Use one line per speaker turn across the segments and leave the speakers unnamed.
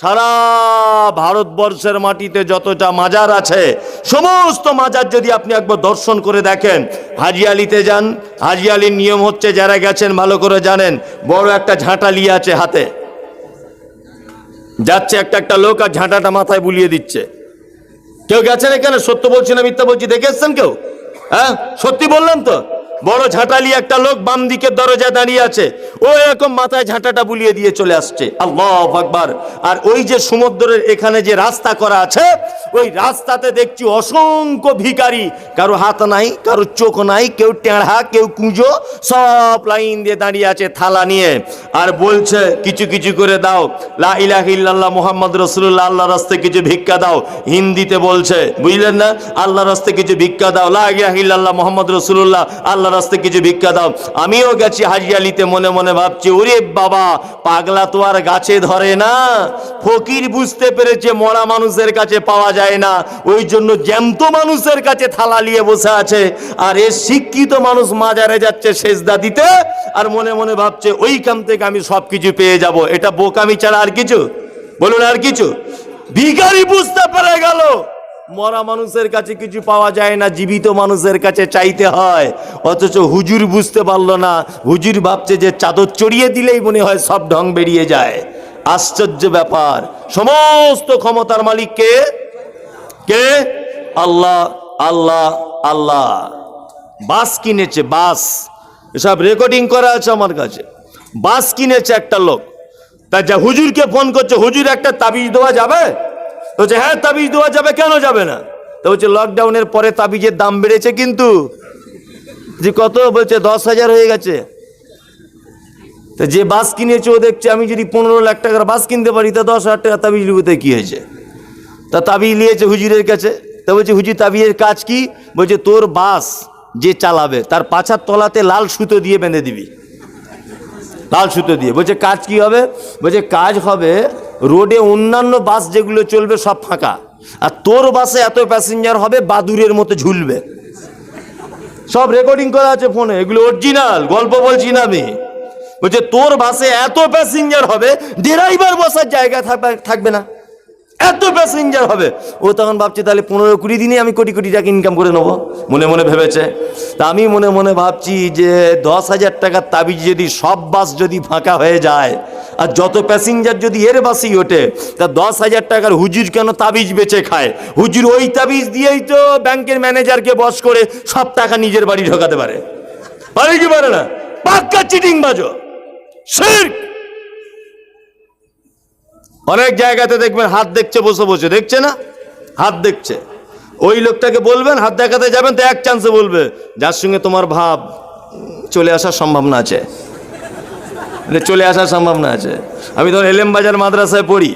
সারা ভারতবর্ষের মাটিতে যতটা মাজার আছে, সমস্ত মাজার যদি আপনি একবার দর্শন করে দেখেন হাজিয়ালিতে যান হাজিয়ালির নিয়ম হচ্ছে যারা গেছেন ভালো করে জানেন, বড় একটা ঝাঁটালি আছে হাতে। যাচ্ছে একটা একটা লোক আর ঝাঁটাটা মাথায় বুলিয়ে দিচ্ছে। কেউ গেছেন এখানে? সত্য বলছি না মিথ্যা বলছি? দেখে এসছেন কেউ? হ্যাঁ? সত্যি বললাম তো? বড় ঝাঁটালি একটা লোক বাম দিকের দরজায় দাঁড়িয়ে আছে। ও এরকম মাথায় ঝাঁটাটা বুলিয়ে দিয়ে চলে আসছে। আল্লাহ আকবার। আর ওই যে সমুদ্রের এখানে যে রাস্তা করা আছে, ওই রাস্তাতে দেখছি অসংখ্য ভিখারি। কারও হাত নাই, কারও চোখ নাই, কেউ টেঁড়া, কেউ কুঁজো, সব লাইন দিয়ে দাঁড়িয়ে আছে থালা নিয়ে। আর বলছে, কিছু কিছু করে দাও। লা মুহাম্মদ রাসূলুল্লাহ, আল্লাহর রাস্তায় কিছু ভিক্ষা দাও। হিন্দিতে বলছে, বুঝলেন না? আল্লাহর রাস্তায় কিছু ভিক্ষা দাও। লা মুহাম্মদ রাসূলুল্লাহ, আল্লাহর রাস্তায় কিছু ভিক্ষা দাও। আমিও গেছি হাজিয়ালিতে মনে মনে ভাবছি, ওরে বাবা, পাগলা তো আর গাছে ধরে না। ফকির বুঝতে পেরেছে মরা মানুষের কাছে পাওয়া যায় না। ওই জন্য জ্যান্ত মানুষের কাছে থালা নিয়ে বসে আছে। আর এ শিক্ষিত মানুষ মাজারে যাচ্ছে সেজদা দিতে আর মনে মনে ভাবছে, ওইখান থেকে আমি সব কিছু পেয়ে যাব। এটা বোকামি ছাড়া আর কিছু? বলুন আর কিছু? ভিখারি বুঝতে পেরে গেল। মরা মানুষের কাছে কিছু পাওয়া যায় না, জীবিত মানুষের কাছে চাইতে হয়। অথচ হুজুর বুঝতে পারল না, হুজুর ভাবছে যে চাদর চড়িয়ে দিলেই মনে হয় সব ঢং বেরিয়ে যায়। আশ্চর্য ব্যাপার। সমস্ত ক্ষমতার মালিক কে? কে? আল্লাহ আল্লাহ আল্লাহ। বাস কিনেছে, বাস। এসব রেকর্ডিং করা আছে আমার কাছে। বাস কিনেছে একটা লোক। তা যা হুজুরকে ফোন করছে, হুজুর একটা তাবিজ দেওয়া যাবে? বলছে হ্যাঁ তাবিজ দেওয়া যাবে, কেন যাবে না? তো বলছে লকডাউনের পরে তাবিজের দাম বেড়েছে কিন্তু। যে কত? বলছে, দশ হাজার হয়ে গেছে। তো যে বাস কিনেছে, ও দেখছে, আমি যদি পনেরো লাখ টাকার বাস কিনতে পারি, তা দশ হাজার টাকা তাবিজ লিবুতে কি হয়েছে? তা তাবিজ নিয়েছে হুজুরের কাছে। তা বলছে, হুজুর, তাবিজের কাজ কি? বলছে, তোর বাস যে চালাবে, তার পাছার তলাতে লাল সুতো দিয়ে বেঁধে দিবি। লাল সুতো দিয়ে। বলছে, কাজ কি হবে? বলছে, কাজ হবে রোডে অন্যান্য বাস যেগুলো চলবে সব ফাঁকা। আর তোর বাসে এত প্যাসেঞ্জার হবে, বাদুরের মতো ঝুলবে। সব রেকর্ডিং করা আছে ফোনে এগুলো অরিজিনাল গল্প বলছি না আমি। বলছে, তোর বাসে এত প্যাসেঞ্জার হবে ড্রাইভার বসার জায়গা থাকবে- না। এত প্যাসেঞ্জার হবে। ও তখন ভাবছে, তাহলে পনেরো কুড়ি দিনে আমি কোটি কোটি টাকা ইনকাম করে নেব। মনে মনে ভেবেছে। তা আমি মনে মনে ভাবছি যে, দশ হাজার টাকার তাবিজ যদি, সব বাস যদি ফাঁকা হয়ে যায়, আর যত প্যাসেঞ্জার যদি এর বাসেই ওঠে, তা দশ হাজার টাকার হুজুর কেন তাবিজ বেচে খায়? হুজুর ওই তাবিজ দিয়েই তো ব্যাংকের ম্যানেজারকে বস করে সব টাকা নিজের বাড়ি ঢোকাতে পারে। পারে কি পারে না? পাক্কা চিটিং বাজো শির্ক! অনেক জায়গাতে দেখবেন হাত দেখছে, বসে বসে। দেখছে না? হাত দেখছে। ওই লোকটাকে বলবেন, হাত দেখাতে যাবেন, তো এক চান্সে বলবে, যার সঙ্গে তোমার ভাব চলে আসার সম্ভাবনা আছে। চলে আসার সম্ভাবনা আছে। আমি ধর এলেম বাজার মাদ্রাসায় পড়ি।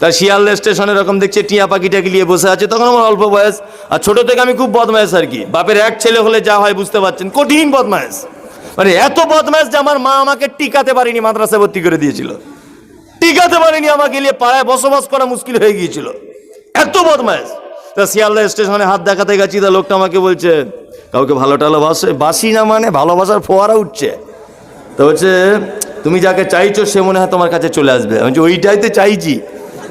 তার শিয়ালদা স্টেশনে এরকম দেখছে, টিয়া পাখিটাকে নিয়ে বসে আছে। তখন আমার অল্প বয়স, আর ছোট থেকে আমি খুব বদমায়েশ আর কি। বাপের এক ছেলে হলে যা হয় বুঝতে পারছেন, কঠিন বদমায়েশ। মানে এত বদমায়েশ যে আমার মা আমাকে টিকাতে পারিনি, মাদ্রাসায় ভর্তি করে দিয়েছিল। টিকাতে পারেনি আমাকে নিয়ে, পাড়ায় বসবাস করা মুশকিল হয়ে গিয়েছিল। এত বদমাইশ। তা শিয়ালদা স্টেশনে হাত দেখাতে গেছি, তা লোকটা আমাকে বলছে, কাউকে ভালো টালো বাসে বাসি না মানে ভালোবাসার ফোয়ারা উঠছে। তো বলছে, তুমি যাকে চাইছো সে মনে হয় তোমার কাছে চলে আসবে। আমি ওইটাই তো চাইছি।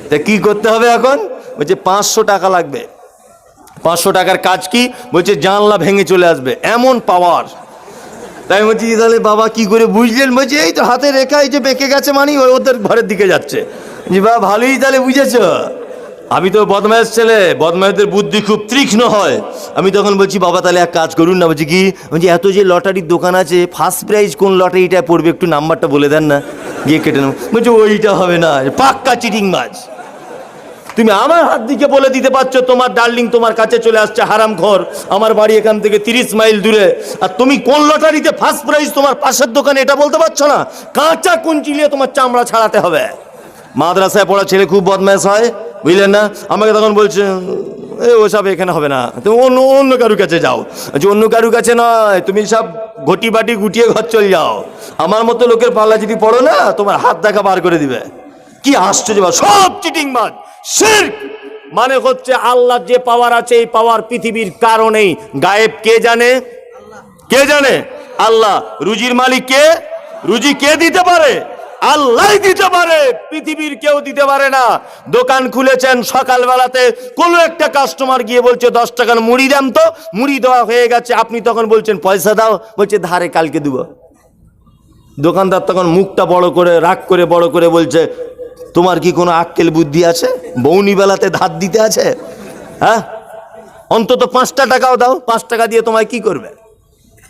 তা কি করতে হবে এখন? বলছে, পাঁচশো টাকা লাগবে। পাঁচশো টাকার কাজ কি? বলছে, জানলা ভেঙে চলে আসবে। এমন পাওয়ার তাই বলছি তাহলে বাবা কি করে বুঝলেন? বলছি, এই তো হাতে রেখা, এই যে বেঁকে গেছে মানে ওই ওদের ঘরের দিকে যাচ্ছে। যে বাবা, ভালোই তাহলে বুঝেছ। আমি তো বদমায়েশ ছেলে, বদমায়েশদের বুদ্ধি খুব তীক্ষ্ণ হয়। আমি তখন বলছি, বাবা, তাহলে এক কাজ করুন না। বলছি, কি? বলছি, এত যে লটারির দোকান আছে ফার্স্ট প্রাইজ কোন লটারিটা পড়বে একটু নাম্বারটা বলে দেন না। গিয়ে কেটে নেব। বলছি, ওইটা হবে না, পাক্কা চিটিং মাছ তুমি আমার হাত দিকে বলে দিতে পারছ, তোমার ডার্লিং তোমার কাছে চলে আসছে হারাম ঘর। আমার বাড়ি এখান থেকে তিরিশ মাইল দূরে। আর তুমি কোন লটারিতে ফার্স্ট প্রাইজ তোমার পাশের দোকানে এটা বলতে পারছ না? কাঁচা কুঞ্চিলিয়ে তোমার চামড়া ছাড়াতে হবে। মাদ্রাসায় পড়া ছেলে খুব বদমাস হয়, বুঝলেন না? আমাকে তখন বলছে, এ, ওসব এখানে হবে না। তুমি অন্য অন্য কারুর কাছে যাও। যে অন্য কারুর কাছে নয়, তুমি সব ঘটি বাটি গুটিয়ে ঘর চলে যাও। আমার মতো লোকের পাল্লা যদি পড়ো না, তোমার হাত দেখা বার করে দিবে। কি আশ্চর্য সব চিটিং মাছ শির্ক। মানে হচ্ছে আল্লাহ যে পাওয়ার আছে, এই পাওয়ার পৃথিবীর কারণেই। গায়েব কে জানে? কে জানে? আল্লাহ। রুজির মালিক কে? রুজি কে দিতে পারে? আল্লাহ দিতে পারে। পৃথিবীর কেউ দিতে পারে না। দোকান খুলেছেন, সকালবেলাতে কোনো একটা কাস্টমার গিয়ে বলছে, দশ টাকার মুড়ি দেন তো। মুড়ি দেওয়া হয়ে গেছে। আপনি তখন বলছেন, পয়সা দাও। বলছে, ধারে কালকে দেবো। দোকানদার তখন মুখটা বড় করে, রাগ করে বড় করে বলছে তোমার কি কোনো আক্কেল বুদ্ধি আছে? বৌনি বেলাতে ধার দিতে আছে? হ্যাঁ? অন্তত পাঁচটা টাকাও দাও, পাঁচ টাকা দিয়ে তোমায় কি করবে?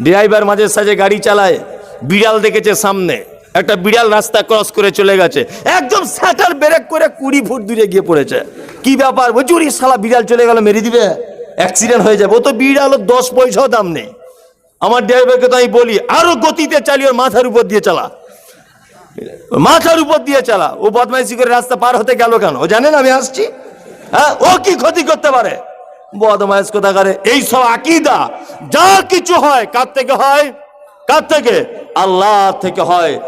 ড্রাইভার মাঝে সাঝে গাড়ি চালায়, বিড়াল দেখেছে সামনে, একটা বিড়াল রাস্তা ক্রস করে চলে গেছে, একদম স্যাটার ব্রেক করে কুড়ি ফুট দূরে গিয়ে পড়েছে। কি ব্যাপার? বলছি সালা বিড়াল চলে গেল, মেরে দিবে? অ্যাক্সিডেন্ট হয়ে যাবে। ও তো বিড়াল দশ পয়সাও দাম নেই। আমার ড্রাইভারকে তো আমি বলি, আরও গতিতে চালিয়ে মাথার উপর দিয়ে চালা। মাথার উপর দিয়ে চালা। ও বদমাইশি করে রাস্তা পার হতে গেল কেন? ও জানেন আমি আসছি? হ্যাঁ? ও কি ক্ষতি করতে পারে? বদমাইশ কোথা করে এইসব আকিদা। যা কিছু হয়, কার থেকে হয়? কার থেকে? আল্লাহ থেকে হয়।